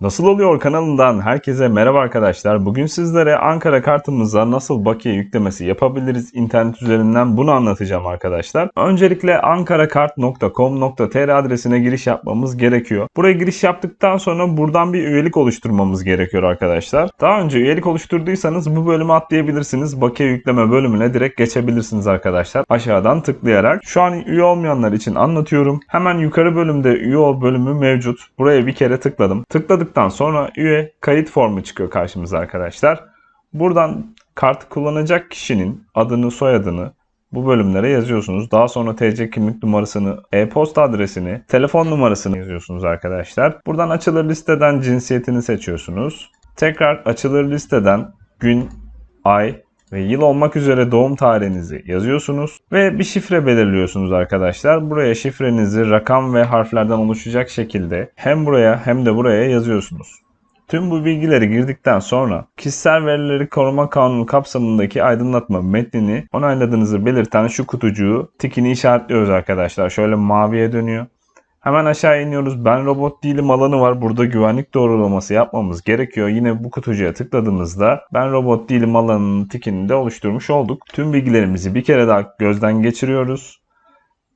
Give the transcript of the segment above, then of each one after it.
Nasıl oluyor kanalından herkese merhaba arkadaşlar. Bugün sizlere Ankara kartımıza nasıl bakiye yüklemesi yapabiliriz internet üzerinden bunu anlatacağım arkadaşlar. Öncelikle ankarakart.com.tr adresine giriş yapmamız gerekiyor. Buraya giriş yaptıktan sonra buradan bir üyelik oluşturmamız gerekiyor arkadaşlar. Daha önce üyelik oluşturduysanız bu bölümü atlayabilirsiniz. Bakiye yükleme bölümüne direkt geçebilirsiniz arkadaşlar. Aşağıdan tıklayarak. Şu an üye olmayanlar için anlatıyorum. Hemen yukarı bölümde üye ol bölümü mevcut. Buraya bir kere tıkladım. Tıkladıktan sonra üye kayıt formu çıkıyor karşımıza arkadaşlar. Buradan kart kullanacak kişinin adını, soyadını bu bölümlere yazıyorsunuz. Daha sonra TC kimlik numarasını, e-posta adresini, telefon numarasını yazıyorsunuz arkadaşlar. Buradan açılır listeden cinsiyetini seçiyorsunuz. Tekrar açılır listeden gün, ay ve yıl olmak üzere doğum tarihinizi yazıyorsunuz ve bir şifre belirliyorsunuz arkadaşlar. Buraya şifrenizi rakam ve harflerden oluşacak şekilde hem buraya hem de buraya yazıyorsunuz. Tüm bu bilgileri girdikten sonra kişisel verileri koruma kanunu kapsamındaki aydınlatma metnini onayladığınızı belirten şu kutucuğu tikini işaretliyoruz arkadaşlar. Şöyle maviye dönüyor. Hemen aşağı iniyoruz. Ben robot değilim alanı var. Burada güvenlik doğrulaması yapmamız gerekiyor. Yine bu kutucuğa tıkladığımızda ben robot değilim alanının tikini de oluşturmuş olduk. Tüm bilgilerimizi bir kere daha gözden geçiriyoruz.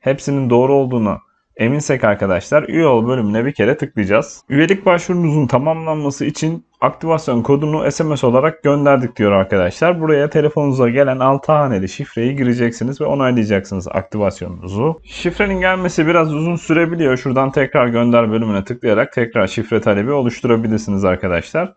Hepsinin doğru olduğunu eminsek arkadaşlar üye ol bölümüne bir kere tıklayacağız. Üyelik başvurunuzun tamamlanması için aktivasyon kodunu SMS olarak gönderdik diyor arkadaşlar. Buraya telefonunuza gelen 6 haneli şifreyi gireceksiniz ve onaylayacaksınız aktivasyonunuzu. Şifrenin gelmesi biraz uzun sürebiliyor. Şuradan tekrar gönder bölümüne tıklayarak tekrar şifre talebi oluşturabilirsiniz arkadaşlar.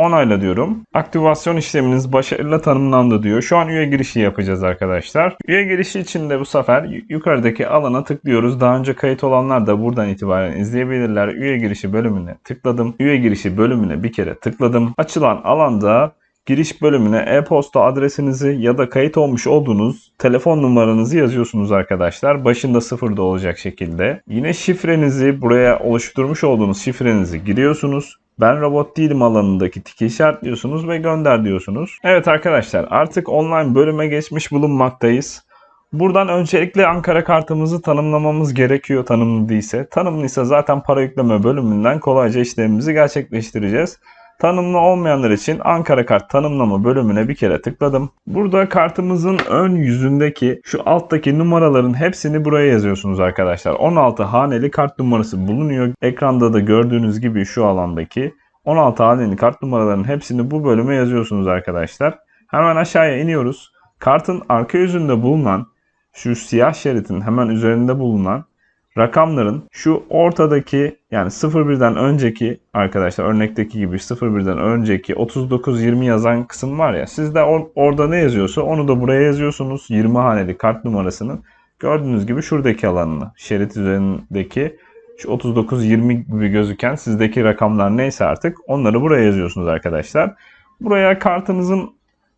Onayla diyorum. Aktivasyon işleminiz başarıyla tanımlandı diyor. Şu an üye girişi yapacağız arkadaşlar. Üye girişi için de bu sefer yukarıdaki alana tıklıyoruz. Daha önce kayıt olanlar da buradan itibaren izleyebilirler. Üye girişi bölümüne tıkladım. Üye girişi bölümüne bir kere tıkladım. Açılan alanda giriş bölümüne e-posta adresinizi ya da kayıt olmuş olduğunuz telefon numaranızı yazıyorsunuz arkadaşlar. Başında sıfırda olacak şekilde. Yine şifrenizi buraya oluşturmuş olduğunuz şifrenizi giriyorsunuz. Ben robot değilim alanındaki tiki işaretliyorsunuz ve gönder diyorsunuz. Evet arkadaşlar artık online bölüme geçmiş bulunmaktayız. Buradan öncelikle Ankara kartımızı tanımlamamız gerekiyor tanımlı değilse. Tanımlıysa zaten para yükleme bölümünden kolayca işlemimizi gerçekleştireceğiz. Tanımlı olmayanlar için Ankara kart tanımlama bölümüne bir kere tıkladım. Burada kartımızın ön yüzündeki şu alttaki numaraların hepsini buraya yazıyorsunuz arkadaşlar. 16 haneli kart numarası bulunuyor. Ekranda da gördüğünüz gibi şu alandaki 16 haneli kart numaralarının hepsini bu bölüme yazıyorsunuz arkadaşlar. Hemen aşağıya iniyoruz. Kartın arka yüzünde bulunan şu siyah şeritin hemen üzerinde bulunan rakamların şu ortadaki yani 01'den önceki arkadaşlar örnekteki gibi 01'den önceki 39-20 yazan kısım var ya sizde or- orada ne yazıyorsa onu da buraya yazıyorsunuz 20 haneli kart numarasının gördüğünüz gibi şuradaki alanını şerit üzerindeki şu 39-20 gibi gözüken sizdeki rakamlar neyse artık onları buraya yazıyorsunuz arkadaşlar. Buraya kartınızın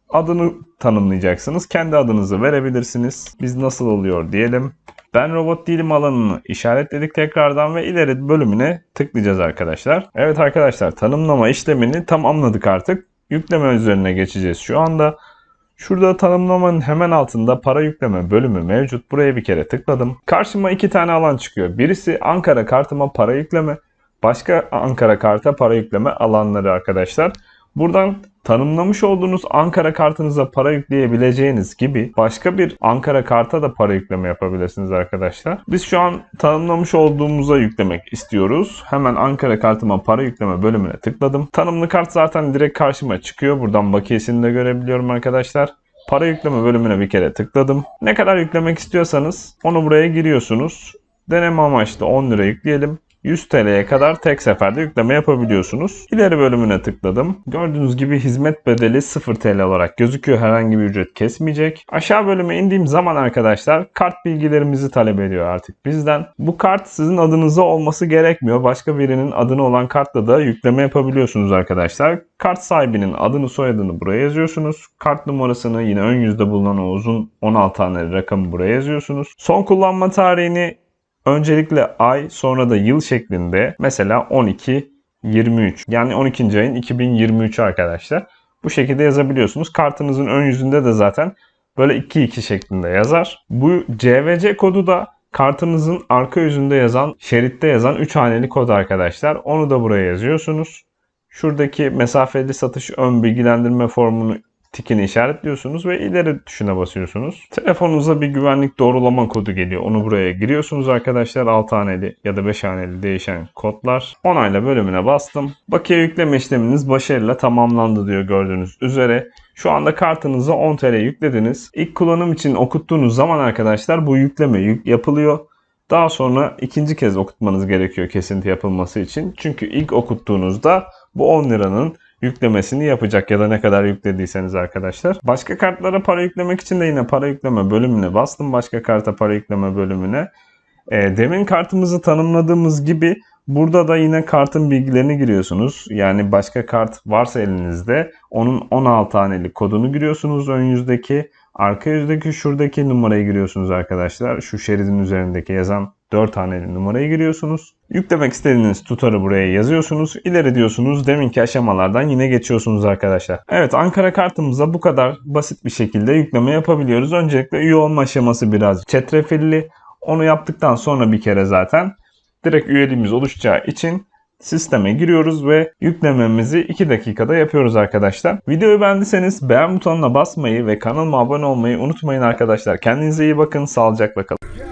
adını tanımlayacaksınız. Kendi adınızı verebilirsiniz. Biz nasıl oluyor diyelim. Ben robot değilim alanını işaretledik tekrardan ve ileri bölümüne tıklayacağız arkadaşlar. Evet arkadaşlar tanımlama işlemini tamamladık artık. Yükleme üzerine geçeceğiz şu anda. Şurada tanımlamanın hemen altında para yükleme bölümü mevcut. Buraya bir kere tıkladım. Karşıma iki tane alan çıkıyor. Birisi Ankara kartıma para yükleme. Başka Ankara karta para yükleme alanları arkadaşlar. Buradan tanımlamış olduğunuz Ankara kartınıza para yükleyebileceğiniz gibi başka bir Ankara karta da para yükleme yapabilirsiniz arkadaşlar. Biz şu an tanımlamış olduğumuza yüklemek istiyoruz. Hemen Ankara kartıma para yükleme bölümüne tıkladım. Tanımlı kart zaten direkt karşıma çıkıyor. Buradan bakiyesini de görebiliyorum arkadaşlar. Para yükleme bölümüne bir kere tıkladım. Ne kadar yüklemek istiyorsanız onu buraya giriyorsunuz. Deneme amaçlı 10 lira yükleyelim. 100 TL'ye kadar tek seferde yükleme yapabiliyorsunuz. İleri bölümüne tıkladım. Gördüğünüz gibi hizmet bedeli 0 TL olarak gözüküyor. Herhangi bir ücret kesmeyecek. Aşağı bölüme indiğim zaman arkadaşlar kart bilgilerimizi talep ediyor artık bizden. Bu kart sizin adınıza olması gerekmiyor. Başka birinin adını olan kartla da yükleme yapabiliyorsunuz arkadaşlar. Kart sahibinin adını soyadını buraya yazıyorsunuz. Kart numarasını yine ön yüzde bulunan o uzun 16 tane rakamı buraya yazıyorsunuz. Son kullanma tarihini Öncelikle ay sonra da yıl şeklinde mesela 12 23 yani 12. ayın 2023 arkadaşlar. Bu şekilde yazabiliyorsunuz. Kartınızın ön yüzünde de zaten böyle 2-2 şeklinde yazar. Bu CVC kodu da kartınızın arka yüzünde yazan, şeritte yazan 3 haneli kod arkadaşlar. Onu da buraya yazıyorsunuz. Şuradaki mesafeli satış ön bilgilendirme formunu tikini işaretliyorsunuz ve ileri tuşuna basıyorsunuz. Telefonunuza bir güvenlik doğrulama kodu geliyor. Onu buraya giriyorsunuz arkadaşlar. 6 haneli ya da 5 haneli değişen kodlar. Onayla bölümüne bastım. Bakiye yükleme işleminiz başarıyla tamamlandı diyor gördüğünüz üzere. Şu anda kartınıza 10 TL yüklediniz. İlk kullanım için okuttuğunuz zaman arkadaşlar bu yükleme yük- yapılıyor. Daha sonra ikinci kez okutmanız gerekiyor kesinti yapılması için. Çünkü ilk okuttuğunuzda bu 10 liranın yüklemesini yapacak ya da ne kadar yüklediyseniz arkadaşlar. Başka kartlara para yüklemek için de yine para yükleme bölümüne bastım. Başka karta para yükleme bölümüne. E, demin kartımızı tanımladığımız gibi burada da yine kartın bilgilerini giriyorsunuz. Yani başka kart varsa elinizde onun 16 haneli kodunu giriyorsunuz ön yüzdeki. Arka yüzdeki şuradaki numarayı giriyorsunuz arkadaşlar. Şu şeridin üzerindeki yazan 4 haneli numarayı giriyorsunuz. Yüklemek istediğiniz tutarı buraya yazıyorsunuz. İleri diyorsunuz. Deminki aşamalardan yine geçiyorsunuz arkadaşlar. Evet Ankara kartımıza bu kadar basit bir şekilde yükleme yapabiliyoruz. Öncelikle üye olma aşaması biraz çetrefilli. Onu yaptıktan sonra bir kere zaten direkt üyeliğimiz oluşacağı için sisteme giriyoruz ve yüklememizi 2 dakikada yapıyoruz arkadaşlar. Videoyu beğendiyseniz beğen butonuna basmayı ve kanalıma abone olmayı unutmayın arkadaşlar. Kendinize iyi bakın, sağlıcakla kalın.